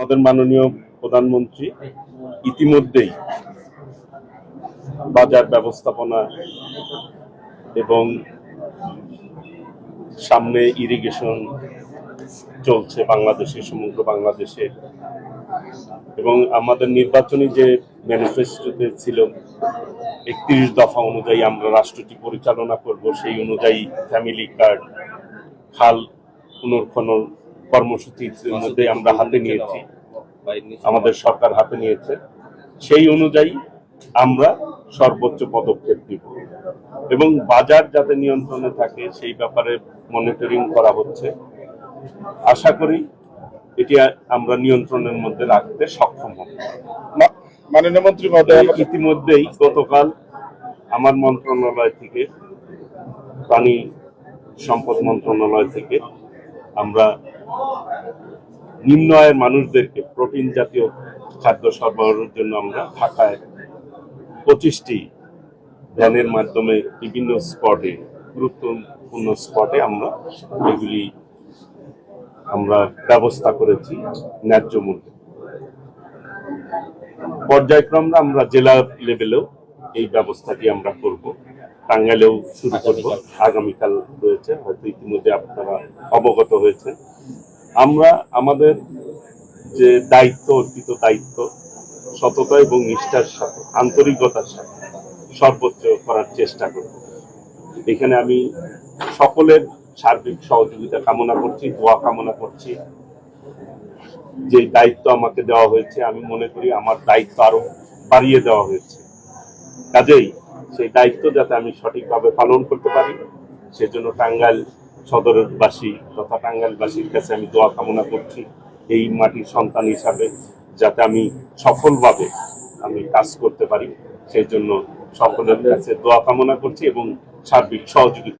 আমাদের মাননীয় প্রধানমন্ত্রী ইতিমধ্যেই বাজার ব্যবস্থাপনা এবং সামনে ইরিগেশন চলছে বাংলাদেশে, সমগ্র বাংলাদেশে। এবং আমাদের নির্বাচনী যে ম্যানিফেস্টোতে ছিল, একত্রিশ দফা অনুযায়ী আমরা রাষ্ট্রটি পরিচালনা করব, সেই অনুযায়ী ফ্যামিলি কার্ড, খাল পুনর্খনন কর্মসূচির মধ্যে আমরা হাতে নিয়েছি। আমাদের সরকার হাতে নিয়েছে। সেই অনুযায়ী আমরা সর্বোচ্চ পদক্ষেপ নিব এবং বাজার যাতে নিয়ন্ত্রণে থাকে সেই ব্যাপারে মনিটরিং করা হচ্ছে। আশা করি এটি আমরা নিয়ন্ত্রণের মধ্যে রাখতে সক্ষম হব। মাননীয় মন্ত্রী মহোদয় ইতিমধ্যেই গতকাল আমার মন্ত্রণালয় থেকে পানি সম্পদ মন্ত্রণালয় থেকে আমরা নিম্ন আয়ের মানুষদেরকে প্রোটিন জাতীয় খাদ্য সরবরাহের জন্য আমরা ঢাকায় পঁচিশটি ভ্যানের মাধ্যমে বিভিন্ন স্পটে, গুরুত্বপূর্ণ স্পটে আমরা এগুলি আমরা ব্যবস্থা করেছি ন্যায্য মূল্যে। পর্যায়ক্রমে আমরা জেলা লেভেলেও এই ব্যবস্থাটি আমরা করব। টাঙ্গাইলেও শুরু করব। আগামীকাল রয়েছে, হয়তো ইতিমধ্যে আপনারা অবগত হয়েছেন। আমরা আমাদের যে দায়িত্ব, অর্পিত দায়িত্ব, সততা এবং নিষ্ঠার সাথে, আন্তরিকতার সাথে সর্বোচ্চ করার চেষ্টা করব। এখানে আমি সকলের সার্বিক সহযোগিতা কামনা করছি, দোয়া কামনা করছি। যে দায়িত্ব আমাকে দেওয়া হয়েছে, আমি মনে করি আমার দায়িত্ব আরও বাড়িয়ে দেওয়া হয়েছে। কাজেই সেই দায়িত্ব যাতে আমি সঠিকভাবে পালন করতে পারি, সেজন্য টাঙ্গাইল সদরবাসী তথা টাঙ্গাইলবাসীর কাছে আমি দোয়া কামনা করছি এই মাটির সন্তান হিসাবে যাতে আমি সফলভাবে আমি কাজ করতে পারি। সেই জন্য সকলের কাছে দোয়া কামনা করছি এবং সার্বিক সহযোগিতা